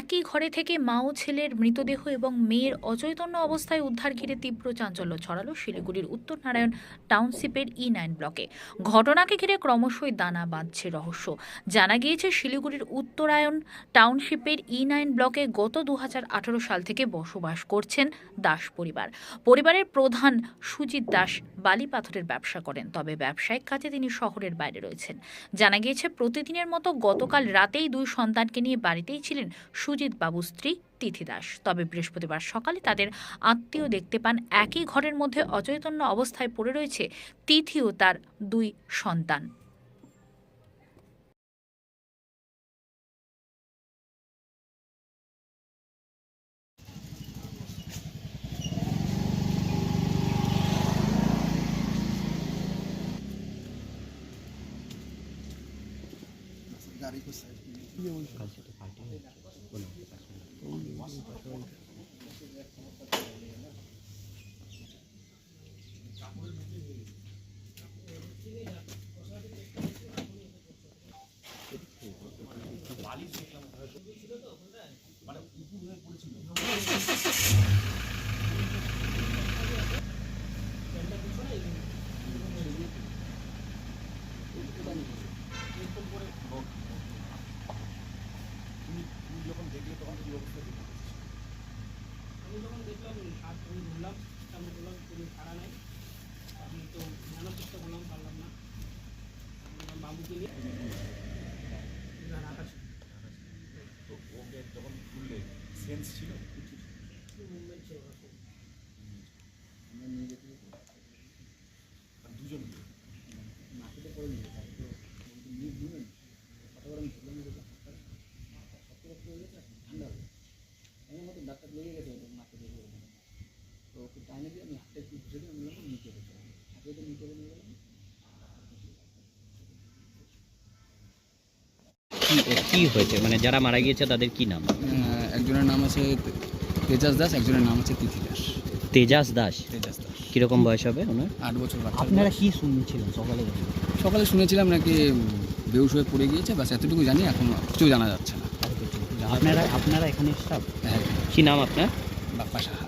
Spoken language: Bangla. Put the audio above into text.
একই ঘরে থেকে মা ও ছেলের মৃতদেহ এবং মেয়ের অচৈতন্য অবস্থায় উদ্ধার ঘিরে তীব্র চাঞ্চল্য ছড়ালো শিলিগুড়ির উত্তর নারায়ণ টাউনশিপের ই নাইন ব্লকে। ঘটনাকে ঘিরে ক্রমশই দানা বাঁধছে রহস্য। জানা গিয়েছে, শিলিগুড়ির উত্তরায়ণ টাউনশিপের ই নাইন ব্লকে গত দু হাজার আঠারো সাল থেকে বসবাস করছেন দাস পরিবার। পরিবারের প্রধান সুজিত দাস বালি পাথরের ব্যবসা করেন, তবে ব্যবসায়িক কাজে তিনি শহরের বাইরে রয়েছেন। জানা গিয়েছে, প্রতিদিনের মতো গতকাল রাতেই দুই সন্তানকে নিয়ে বাড়িতেই ছিলেন সুজিত বাবু স্ত্রী তিথি দাস। তবে বৃহস্পতিবার সকালে তাদের আত্মীয় দেখতে পান একই ঘরের মধ্যে অচৈতন্য অবস্থায় পড়ে রয়েছে তিথি ও তার দুই সন্তান। गाड़ी को साइड তুমি যখন দেখলে তখন কী অবস্থা দেখতে আমি যখন দেখলাম হাত আমি ধরলাম আমি বললাম কোনো ভাড়া নাই। আমি তো জানার চেষ্টা করলাম পারলাম না। বাবুকে নিয়ে আকাশ তো ওকে যখন খুললে সেন্স ছিল? কিছু মুম্বাই ছিল নিয়ে নিজেকে লেগে গেছে লেগে তো ওকে টাইনে দিয়ে আমি হাতটা একটু ঘুষে দিয়ে আমি বললাম নিচে হাতে তো নিচে নিয়ে গেলাম কি কি হয়েছে? মানে যারা মারা গিয়েছে তাদের কি নাম? আহ, একজনের নাম আছে তেজাস দাস একজনের নাম আছে তিথি দাস। তেজাস দাস? তেজাস দাস। কীরকম বয়স হবে ওনার? আট বছর আপনারা কি শুনছিলেন সকালে? সকালে শুনেছিলাম নাকি বেহুশ হয়ে পড়ে গিয়েছে বাস এতটুকু জানি এখন কিছু জানা যাচ্ছে না। আপনারা আপনারা এখানে স্টাফ হ্যাঁ। কি নাম আপনার? বাপ্পা সাহা।